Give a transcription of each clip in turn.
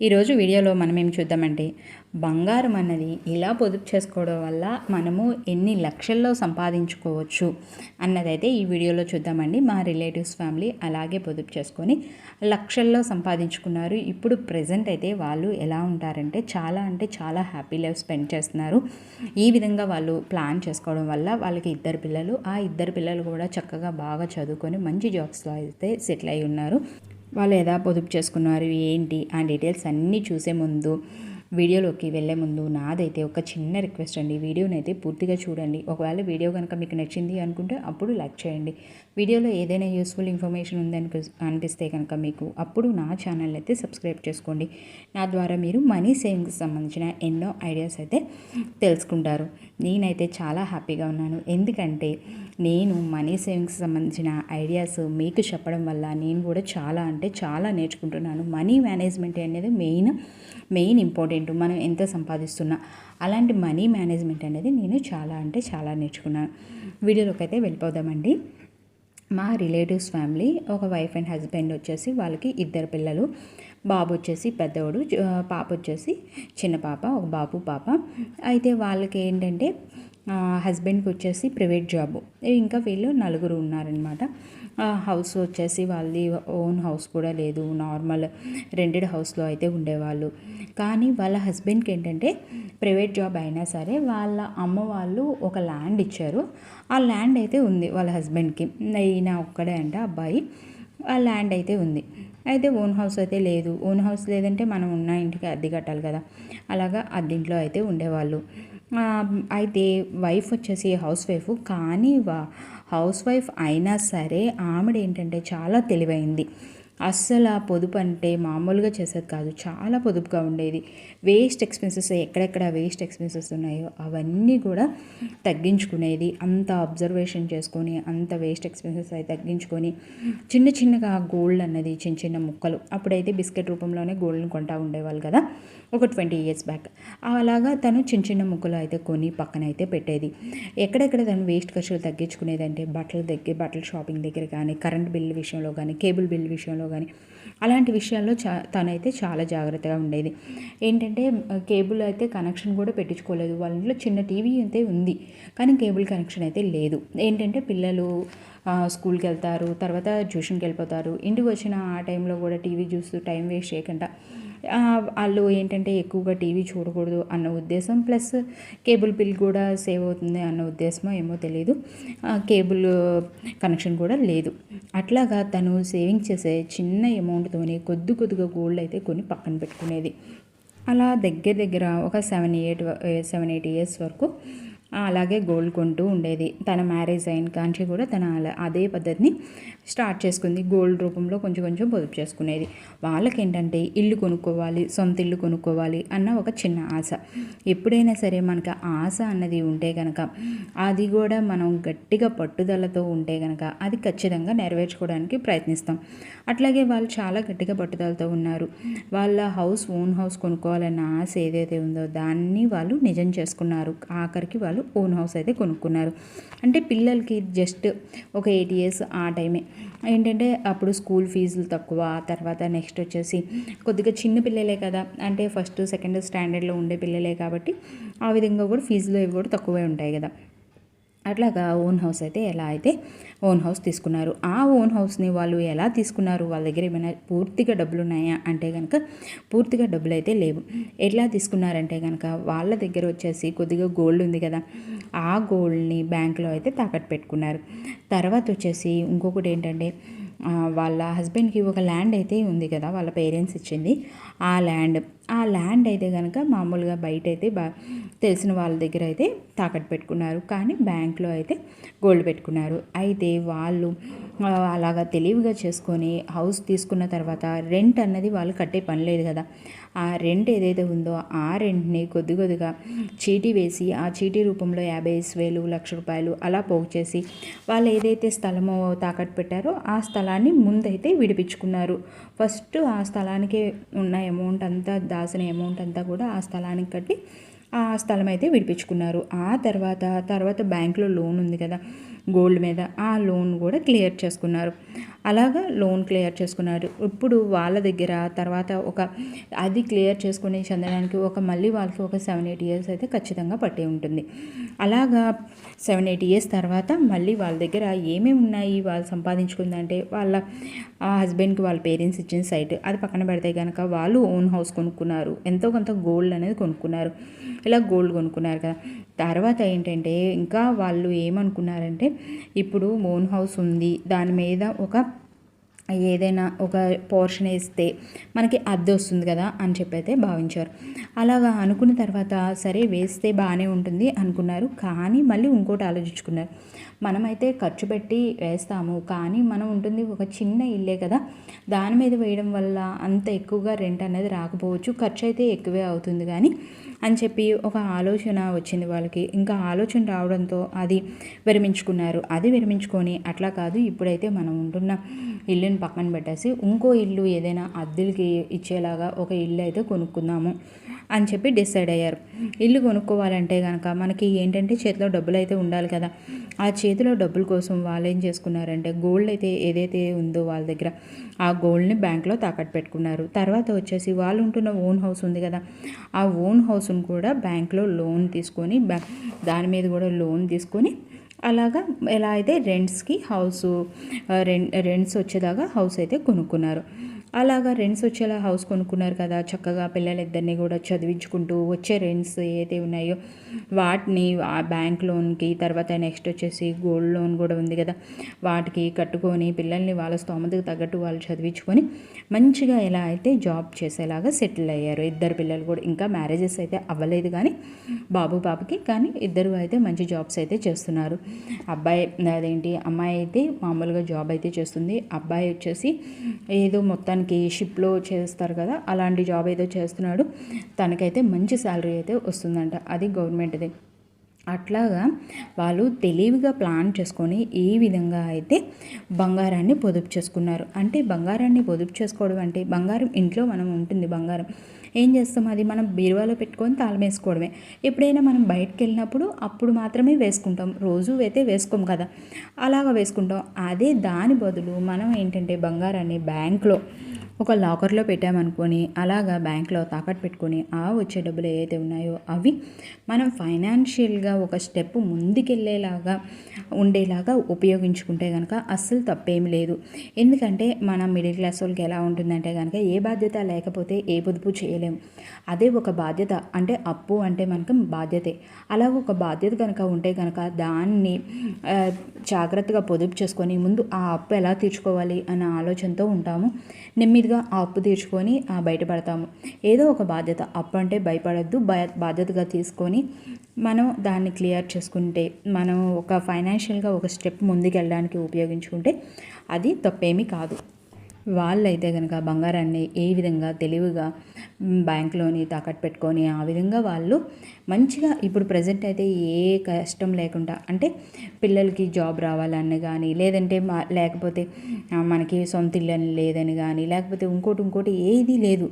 ఈరోజు వీడియోలో మనం ఏం చూద్దామంటే బంగారం అన్నది ఇలా పొదుపు చేసుకోవడం వల్ల మనము ఎన్ని లక్షల్లో సంపాదించుకోవచ్చు అన్నదైతే ఈ వీడియోలో చూద్దామండి. మా రిలేటివ్స్ ఫ్యామిలీ అలాగే పొదుపు చేసుకొని లక్షల్లో సంపాదించుకున్నారు. ఇప్పుడు ప్రజెంట్ అయితే వాళ్ళు ఎలా ఉంటారంటే చాలా అంటే చాలా హ్యాపీ లైఫ్ స్పెండ్ చేస్తున్నారు. ఈ విధంగా వాళ్ళు ప్లాన్ చేసుకోవడం వల్ల వాళ్ళకి ఇద్దరు పిల్లలు ఆ ఇద్దరు పిల్లలు కూడా చక్కగా బాగా చదువుకొని మంచి జాబ్స్లో అయితే సెటిల్ అయి ఉన్నారు. వాళ్ళు ఎలా పొదుపు చేసుకున్నారు ఏంటి? ఆ డీటెయిల్స్ అన్నీ చూసే ముందు వీడియోలోకి వెళ్ళే ముందు నాదైతే ఒక చిన్న రిక్వెస్ట్ అండి. వీడియోని అయితే పూర్తిగా చూడండి. ఒకవేళ వీడియో కనుక మీకు నచ్చింది అనుకుంటే అప్పుడు లైక్ చేయండి. వీడియోలో ఏదైనా యూస్ఫుల్ ఇన్ఫర్మేషన్ ఉందని అనిపిస్తే కనుక మీకు అప్పుడు నా ఛానల్ అయితే సబ్స్క్రైబ్ చేసుకోండి. నా ద్వారా మీరు మనీ సేవింగ్స్ సంబంధించిన ఎన్నో ఐడియాస్ అయితే తెలుసుకుంటారు. నేనైతే చాలా హ్యాపీగా ఉన్నాను. ఎందుకంటే నేను మనీ సేవింగ్స్ సంబంధించిన ఐడియాస్ మీకు చెప్పడం వల్ల నేను కూడా చాలా అంటే చాలా నేర్చుకుంటున్నాను. మనీ మేనేజ్మెంట్ అనేది మెయిన్ మెయిన్ ఇంపార్టెంట్ మనం ఎంత సంపాదిస్తున్నా. అలాంటి మనీ మేనేజ్మెంట్ అనేది నేను చాలా అంటే చాలా నేర్చుకున్నాను. వీడియోలోకి అయితే వెళ్ళిపోదామండి. మా రిలేటివ్స్ ఫ్యామిలీ ఒక వైఫ్ అండ్ హస్బెండ్ వచ్చేసి వాళ్ళకి ఇద్దరు పిల్లలు. బాబు వచ్చేసి పెద్దవాడు పాప వచ్చేసి చిన్న పాప ఒక బాబు పాప. అయితే వాళ్ళకి ఏంటంటే హస్బెండ్కి వచ్చేసి ప్రైవేట్ జాబ్. ఇంకా వీళ్ళు నలుగురు ఉన్నారనమాట హౌస్ వచ్చేసి వాళ్ళది ఓన్ హౌస్ కూడా లేదు. నార్మల్ రెంటెడ్ హౌస్లో అయితే ఉండేవాళ్ళు. కానీ వాళ్ళ హస్బెండ్కి ఏంటంటే ప్రైవేట్ జాబ్ అయినా సరే వాళ్ళ అమ్మ వాళ్ళు ఒక ల్యాండ్ ఇచ్చారు. ఆ ల్యాండ్ అయితే ఉంది వాళ్ళ హస్బెండ్కి ఈయన ఒక్కడే అంట అబ్బాయి. ఆ ల్యాండ్ అయితే ఉంది. అయితే ఓన్ హౌస్ అయితే లేదు. ఓన్ హౌస్ లేదంటే మనం ఉన్న ఇంటికి అద్దె కట్టాలి కదా. అలాగా అద్దింట్లో అయితే ఉండేవాళ్ళు. అయితే వైఫ్ వచ్చేసి హౌస్ వైఫ్. కానీ హౌస్ వైఫ్ అయినా సరే ఆమెడ ఏంటంటే చాలా తెలివైంది. అస్సలు ఆ పొదుపు అంటే మామూలుగా చేసేది కాదు. చాలా పొదుపుగా ఉండేది. వేస్ట్ ఎక్స్పెన్సెస్ ఎక్కడెక్కడ వేస్ట్ ఎక్స్పెన్సెస్ ఉన్నాయో అవన్నీ కూడా తగ్గించుకునేది. అంత అబ్జర్వేషన్ చేసుకొని అంత వేస్ట్ ఎక్స్పెన్సెస్ అవి తగ్గించుకొని చిన్న చిన్నగా గోల్డ్ అన్నది చిన్న చిన్న ముక్కలు. అప్పుడైతే బిస్కెట్ రూపంలోనే గోల్డ్ని కొంటా ఉండేవాళ్ళు కదా ఒక ట్వంటీ ఇయర్స్ బ్యాక్. అలాగా తను చిన్న చిన్న ముక్కలు అయితే కొని పక్కన అయితే పెట్టేది. ఎక్కడెక్కడ తను వేస్ట్ ఖర్చులు తగ్గించుకునేదంటే బట్టల దగ్గర బట్టల షాపింగ్ దగ్గర కానీ కరెంట్ బిల్ విషయంలో కానీ కేబుల్ బిల్ విషయంలో కానీ అలాంటి విషయాల్లో చా తనైతే చాలా జాగ్రత్తగా ఉండేది. ఏంటంటే కేబుల్ అయితే కనెక్షన్ కూడా పెట్టించుకోలేదు. వాళ్ళ ఇంట్లో చిన్న టీవీ అయితే ఉంది. కానీ కేబుల్ కనెక్షన్ అయితే లేదు. ఏంటంటే పిల్లలు స్కూల్కి వెళ్తారు తర్వాత ట్యూషన్కి వెళ్ళిపోతారు. ఇంటికి వచ్చిన ఆ టైంలో కూడా టీవీ చూస్తూ టైం వేస్ట్ చేయకుండా వాళ్ళు ఏంటంటే ఎక్కువగా టీవీ చూడకూడదు అన్న ఉద్దేశం. ప్లస్ కేబుల్ బిల్ కూడా సేవ్ అవుతుంది అన్న ఉద్దేశమో ఏమో తెలియదు కేబుల్ కనెక్షన్ కూడా లేదు. అట్లాగా తను సేవింగ్ చేసే చిన్న అమౌంట్తోనే కొద్ది కొద్దిగా గోల్డ్ అయితే కొని పక్కన పెట్టుకునేది. అలా దగ్గర దగ్గర ఒక seven eight seven eight years వరకు అలాగే గోల్డ్ కొంటూ ఉండేది. తన మ్యారేజ్ అయిన కాంచి కూడా తన అదే పద్ధతిని స్టార్ట్ చేసుకుంది. గోల్డ్ రూపంలో కొంచెం కొంచెం పొదుపు చేసుకునేది. వాళ్ళకి ఏంటంటే ఇల్లు కొనుక్కోవాలి సొంత ఇల్లు కొనుక్కోవాలి అన్న ఒక చిన్న ఆశ. ఎప్పుడైనా సరే మనకు ఆశ అన్నది ఉంటే కనుక అది కూడా మనం గట్టిగా పట్టుదలతో ఉంటే కనుక అది ఖచ్చితంగా నెరవేర్చుకోవడానికి ప్రయత్నిస్తాం. అట్లాగే వాళ్ళు చాలా గట్టిగా పట్టుదలతో ఉన్నారు. వాళ్ళ హౌస్ ఓన్ హౌస్ కొనుక్కోవాలన్న ఆశ ఏదైతే ఉందో దాన్ని వాళ్ళు నిజం చేసుకున్నారు. ఆఖరికి వాళ్ళు ఓన్ హౌస్ అయితే కొనుక్కున్నారు. అంటే పిల్లలకి జస్ట్ ఒక ఎయిట్ ఇయర్స్ ఆ టైమే ఏంటంటే అప్పుడు స్కూల్ ఫీజులు తక్కువ తర్వాత నెక్స్ట్ వచ్చేసి కొద్దిగా చిన్న పిల్లలే కదా. అంటే ఫస్ట్ సెకండ్ స్టాండర్డ్లో ఉండే పిల్లలే కాబట్టి ఆ విధంగా కూడా ఫీజులు ఇవి కూడా తక్కువే ఉంటాయి కదా. అట్లాగా ఓన్ హౌస్ అయితే ఎలా అయితే ఓన్ హౌస్ తీసుకున్నారు. ఆ ఓన్ హౌస్ని వాళ్ళు ఎలా తీసుకున్నారు? వాళ్ళ దగ్గర ఏమైనా పూర్తిగా డబ్బులు ఉన్నాయా? అంటే కనుక పూర్తిగా డబ్బులు అయితే లేవు. ఎట్లా తీసుకున్నారంటే కనుక వాళ్ళ దగ్గర వచ్చేసి కొద్దిగా గోల్డ్ ఉంది కదా. ఆ గోల్డ్ని బ్యాంకులో అయితే తాకట్టు పెట్టుకున్నారు. తర్వాత వచ్చేసి ఇంకొకటి ఏంటంటే వాళ్ళ హస్బెండ్కి ఒక ల్యాండ్ అయితే ఉంది కదా వాళ్ళ పేరెంట్స్ ఇచ్చింది ఆ ల్యాండ్. ఆ ల్యాండ్ అయితే కనుక మామూలుగా బయట అయితే బా తెలిసిన వాళ్ళ దగ్గర అయితే తాకట్టు పెట్టుకున్నారు. కానీ బ్యాంక్లో అయితే గోల్డ్ పెట్టుకున్నారు. అయితే వాళ్ళు అలాగా తెలివిగా చేసుకొని హౌస్ తీసుకున్న తర్వాత రెంట్ అన్నది వాళ్ళు కట్టే పని లేదు కదా. ఆ రెంట్ ఏదైతే ఉందో ఆ రెంట్ని కొద్ది కొద్దిగా చీటీ వేసి ఆ చీటీ రూపంలో యాభై వేలు లక్ష రూపాయలు అలా పోగు చేసి వాళ్ళు ఏదైతే స్థలమో తాకట్టు పెట్టారో ఆ స్థలాన్ని ముందైతే విడిపించుకున్నారు. ఫస్ట్ ఆ స్థలానికి ఉన్న అమౌంట్ అంతా దాసిన అమౌంట్ అంతా కూడా ఆ స్థలానికి కట్టి ఆ స్థలం అయితే విడిపించుకున్నారు. ఆ తర్వాత తర్వాత బ్యాంకులో లోన్ ఉంది కదా. గోల్డ్ మీద ఆ లోన్ కూడా క్లియర్ చేసుకున్నారు. అలాగా లోన్ క్లియర్ చేసుకున్నారు. ఇప్పుడు వాళ్ళ దగ్గర తర్వాత ఒక అది క్లియర్ చేసుకుని చెందడానికి ఒక మళ్ళీ వాళ్ళకి ఒక సెవెన్ ఎయిట్ ఇయర్స్ అయితే ఖచ్చితంగా పట్టి ఉంటుంది. అలాగా సెవెన్ ఎయిట్ ఇయర్స్ తర్వాత మళ్ళీ వాళ్ళ దగ్గర ఏమేమి ఉన్నాయి? వాళ్ళు సంపాదించుకుందంటే వాళ్ళ హస్బెండ్కి వాళ్ళ పేరెంట్స్ ఇచ్చిన సైట్ అది పక్కన పెడితే కనుక వాళ్ళు ఓన్ హౌస్ కొనుక్కున్నారు. ఎంతో కొంత గోల్డ్ అనేది కొనుక్కున్నారు. ఇలా గోల్డ్ కొనుక్కున్నారు కదా. తర్వాత ఏంటంటే ఇంకా వాళ్ళు ఏమనుకున్నారంటే ఇప్పుడు మూన్ హౌస్ ఉంది. దాని మీద ఒక ఏదైనా ఒక పోర్షన్ వేస్తే మనకి అద్దె వస్తుంది కదా అని చెప్పి అయితే భావించారు. అలాగా అనుకున్న తర్వాత సరే వేస్తే బాగానే ఉంటుంది అనుకున్నారు. కానీ మళ్ళీ ఇంకోటి ఆలోచించుకున్నారు. మనమైతే ఖర్చు పెట్టి వేస్తాము. కానీ మనం ఉంటుంది ఒక చిన్న ఇల్లే కదా. దాని మీద వేయడం వల్ల అంత ఎక్కువగా రెంట్ అనేది రాకపోవచ్చు. ఖర్చు అయితే ఎక్కువే అవుతుంది కానీ అని చెప్పి ఒక ఆలోచన వచ్చింది వాళ్ళకి. ఇంకా ఆలోచన రావడంతో అది విరమించుకున్నారు. అది విరమించుకొని అట్లా కాదు. ఇప్పుడైతే మనం ఉంటున్న ఇల్లుని పక్కన పెట్టేసి ఇంకో ఇల్లు ఏదైనా అద్దెలకి ఇచ్చేలాగా ఒక ఇల్లు అయితే కొనుక్కుందాము అని చెప్పి డిసైడ్ అయ్యారు. ఇల్లు కొనుక్కోవాలంటే కనుక మనకి ఏంటంటే చేతిలో డబ్బులు అయితే ఉండాలి కదా. ఆ చేతిలో డబ్బుల కోసం వాళ్ళు ఏం చేసుకున్నారంటే గోల్డ్ అయితే ఏదైతే ఉందో వాళ్ళ దగ్గర ఆ గోల్డ్ని బ్యాంక్లో తాకట్టు పెట్టుకున్నారు. తర్వాత వచ్చేసి వాళ్ళు ఉంటున్న ఓన్ హౌస్ ఉంది కదా. ఆ ఓన్ హౌస్ను కూడా బ్యాంక్లో లోన్ తీసుకొని దాని మీద కూడా లోన్ తీసుకొని అలాగా ఎలా అయితే రెంట్స్కి హౌస్ రెంట్స్ వచ్చేదాకా హౌస్ అయితే కొనుక్కున్నారు. అలాగా రెంట్స్ వచ్చేలా హౌస్ కొనుక్కున్నారు కదా. చక్కగా పిల్లలిద్దరిని కూడా చదివించుకుంటూ వచ్చే రెంట్స్ ఏదైతే ఉన్నాయో వాటిని ఆ బ్యాంక్ లోన్కి తర్వాత నెక్స్ట్ వచ్చేసి గోల్డ్ లోన్ కూడా ఉంది కదా. వాటికి కట్టుకొని పిల్లల్ని వాళ్ళ స్తోమతకు తగ్గట్టు వాళ్ళు చదివించుకొని మంచిగా ఎలా అయితే జాబ్ చేసేలాగా సెటిల్ అయ్యారు. ఇద్దరు పిల్లలు కూడా ఇంకా మ్యారేజెస్ అయితే అవ్వలేదు కానీ బాబు పాపకి కానీ ఇద్దరు అయితే మంచి జాబ్స్ అయితే చేస్తున్నారు. అబ్బాయి అదేంటి అమ్మాయి అయితే మామూలుగా జాబ్ అయితే చేస్తుంది. అబ్బాయి వచ్చేసి ఏదో మొత్తానికి మనకి షిప్లో చేస్తారు కదా అలాంటి జాబ్ ఏదో చేస్తున్నాడు తనకైతే మంచి శాలరీ అయితే వస్తుందంట అది గవర్నమెంట్ది. అట్లాగా వాళ్ళు తెలివిగా ప్లాన్ చేసుకొని ఈ విధంగా అయితే బంగారాన్ని పొదుపు చేసుకున్నారు. అంటే బంగారాన్ని పొదుపు చేసుకోవడం అంటే బంగారం ఇంట్లో మనం ఉంటుంది బంగారం. ఏం చేస్తాం? అది మనం బీరువాలో పెట్టుకొని తాళం వేసుకోవడమే. ఎప్పుడైనా మనం బయటకు వెళ్ళినప్పుడు అప్పుడు మాత్రమే వేసుకుంటాం. రోజు అయితే వేసుకోం కదా అలాగ వేసుకుంటాం. అదే దాని బదులు మనం ఏంటంటే బంగారాన్ని బ్యాంక్లో ఒక లాకర్లో పెట్టామనుకొని అలాగా బ్యాంక్లో తాకట్టు పెట్టుకొని ఆ వచ్చే డబ్బులు ఏవైతే ఉన్నాయో అవి మనం ఫైనాన్షియల్గా ఒక స్టెప్ ముందుకెళ్ళేలాగా ఉండేలాగా ఉపయోగించుకుంటే కనుక అస్సలు తప్పేమి లేదు. ఎందుకంటే మన మిడిల్ క్లాస్ వాళ్ళకి ఎలా ఉంటుందంటే కనుక ఏ బాధ్యత లేకపోతే ఏ పొదుపు చేయలేము. అదే ఒక బాధ్యత. అంటే అప్పు అంటే మనకు బాధ్యతే. అలా ఒక బాధ్యత కనుక ఉంటే కనుక దాన్ని జాగ్రత్తగా పొదుపు చేసుకొని ముందు ఆ అప్పు ఎలా తీర్చుకోవాలి అన్న ఆలోచనతో ఉంటాము. నెమ్మదిగా ఆ అప్పు తీర్చుకొని బయటపడతాము. ఏదో ఒక బాధ్యత. అప్పు అంటే భయపడద్దు. బాధ్యతగా తీసుకొని మనం దాన్ని క్లియర్ చేసుకుంటే మనం ఒక ఫైనాన్స్ ఫైనాన్షియల్గా ఒక స్టెప్ ముందుకు వెళ్ళడానికి ఉపయోగించుకుంటే అది తప్పేమీ కాదు. వాళ్ళైతే కనుక బంగారాన్ని ఏ విధంగా తెలివిగా బ్యాంక్లోని తాకట్టు పెట్టుకొని ఆ విధంగా వాళ్ళు మంచిగా ఇప్పుడు ప్రజెంట్ అయితే ఏ కష్టం లేకుండా అంటే పిల్లలకి జాబ్ రావాలని కానీ లేదంటే మా లేకపోతే మనకి సొంత ఇల్లు లేదని కానీ లేకపోతే ఇంకోటి ఇంకోటి ఏది లేదు.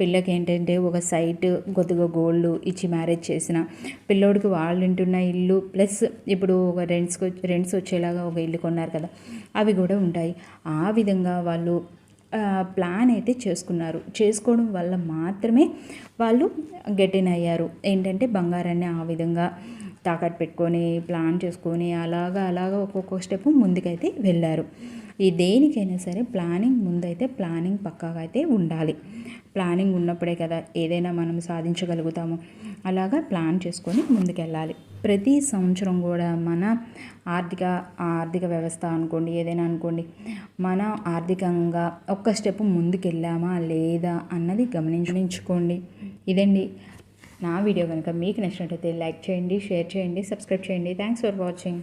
పిల్లకి ఏంటంటే ఒక సైట్ కొద్దిగా గోల్డ్ ఇచ్చి మ్యారేజ్ చేసిన పిల్లోడికి వాళ్ళు ఉంటున్న ఇల్లు ప్లస్ ఇప్పుడు ఒక రెంట్స్ రెంట్స్ వచ్చేలాగా ఒక ఇల్లు కొన్నారు కదా అవి కూడా ఉంటాయి. ఆ విధంగా వాళ్ళు ప్లాన్ అయితే చేసుకున్నారు. చేసుకోవడం వల్ల మాత్రమే వాళ్ళు గెటిన్ అయ్యారు ఏంటంటే బంగారాన్ని ఆ విధంగా తాకట్టు పెట్టుకొని ప్లాన్ చేసుకొని అలాగా అలాగా ఒక్కొక్క స్టెప్ ముందుకైతే వెళ్ళారు. ఈ దేనికైనా సరే ప్లానింగ్ ముందైతే ప్లానింగ్ పక్కాగా అయితే ఉండాలి. ప్లానింగ్ ఉన్నప్పుడే కదా ఏదైనా మనం సాధించగలుగుతాము. అలాగా ప్లాన్ చేసుకొని ముందుకెళ్ళాలి. ప్రతి సంవత్సరం కూడా మన ఆర్థిక ఆర్థిక వ్యవస్థ అనుకోండి ఏదైనా అనుకోండి మన ఆర్థికంగా ఒక్క స్టెప్ ముందుకెళ్ళామా లేదా అన్నది గమనించుకోండి. ఇదండి. నా వీడియో కనుక మీకు నచ్చినట్టయితే లైక్ చేయండి షేర్ చేయండి సబ్స్క్రైబ్ చేయండి. Thanks for watching.